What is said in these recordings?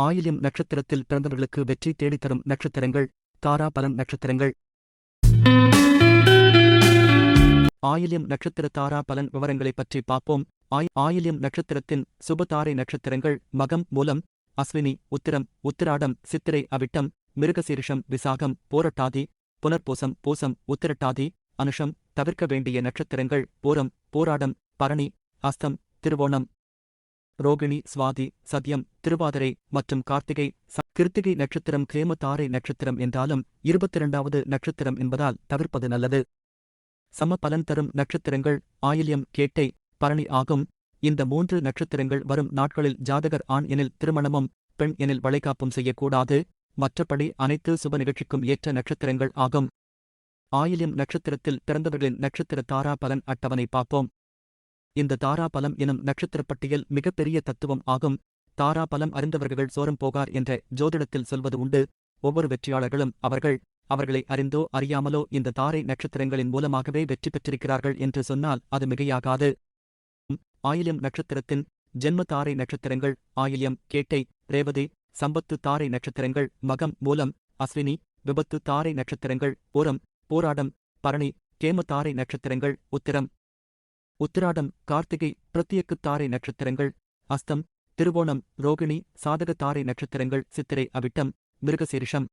ஆயிலியம் நட்சத்திரத்தில் பிறந்தவர்களுக்கு வெற்றி தேடித்தரும் நட்சத்திரங்கள் தாரா பலன் நட்சத்திரங்கள். ஆயிலியம் நட்சத்திர தாரா பலன் விவரங்களைப் பற்றி பார்ப்போம். ஆய் நட்சத்திரத்தின் சுபதாரை நட்சத்திரங்கள் மகம் மூலம் அஸ்வினி உத்திரம் உத்திராடம் சித்திரை அவிட்டம் மிருகசீரிஷம் விசாகம் போரட்டாதி புனர்பூசம் பூசம் உத்திரட்டாதி அனுஷம் தவிர்க்க வேண்டிய நட்சத்திரங்கள் பூரம் போராடம் பரணி அஸ்தம் திருவோணம். ரோகிணி சுவாதி சத்யம் திருவாதிரை மற்றும் கார்த்திகை கிருத்திகை நட்சத்திரம் கேமதாரை நட்சத்திரம் என்றாலும் இருபத்திரண்டாவது நட்சத்திரம் என்பதால் தவிர்ப்பது நல்லது. சம பலன் தரும் நட்சத்திரங்கள் ஆயில்யம் கேட்டை பரணி ஆகும். இந்த மூன்று நட்சத்திரங்கள் வரும் நாட்களில் ஜாதகர் ஆண் எனில் திருமணமும் பெண் எனில் வளைகாப்பும் செய்யக்கூடாது. மற்றபடி அனைத்து சுப நிகழ்ச்சிக்கும் ஏற்ற நட்சத்திரங்கள் ஆகும். ஆயில்யம் நட்சத்திரத்தில் பிறந்தவர்களின் நட்சத்திர தாரா பலன் அட்டவணை பார்ப்போம். இந்த தாராபலம் எனும் நட்சத்திரப் பட்டியல் மிகப்பெரிய தத்துவம் ஆகும். தாராபலம் அறிந்தவர்கள் சோரம் போகார் என்ற ஜோதிடத்தில் சொல்வது உண்டு. ஒவ்வொரு வெற்றியாளர்களும் அவர்கள் அவர்களை அறிந்தோ அறியாமலோ இந்த தாரை நட்சத்திரங்களின் மூலமாகவே வெற்றி பெற்றிருக்கிறார்கள் என்று சொன்னால் அது மிகையாகாது. ஆயிலியம் நட்சத்திரத்தின் ஜென்ம தாரை நட்சத்திரங்கள் ஆயிலியம் கேட்டை ரேவதி சம்பத்து தாரை நட்சத்திரங்கள் மகம் மூலம் அஸ்வினி விபத்து தாரை நட்சத்திரங்கள் பூரம் போராடம் பரணி கேம தாரை நட்சத்திரங்கள் உத்திரம் உத்திராடம் கார்த்திகை பிரத்யக்கு தாரை நட்சத்திரங்கள் அஸ்தம் திருவோணம் ரோகிணி சாதக தாரை நட்சத்திரங்கள் சித்திரை அவிட்டம் மிருகசீரிஷம்.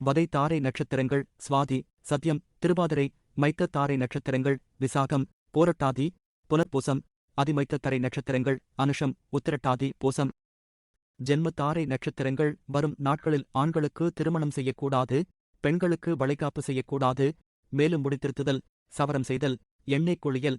வதை தாரை நட்சத்திரங்கள் சுவாதி சத்யம் திருவாதிரை மைத்த தாரை நட்சத்திரங்கள் விசாகம் போரட்டாதி புனர்பூசம் அதிமைத்த தரை நட்சத்திரங்கள் அனுஷம் உத்திரட்டாதி பூசம். ஜென்ம தாரை நட்சத்திரங்கள் வரும் நாட்களில் ஆண்களுக்கு திருமணம் செய்யக்கூடாது பெண்களுக்கு வளைகாப்பு செய்யக்கூடாது மேலும் முடித்திருத்துதல் சவரம் செய்தல் எண்ணெய் குளியல்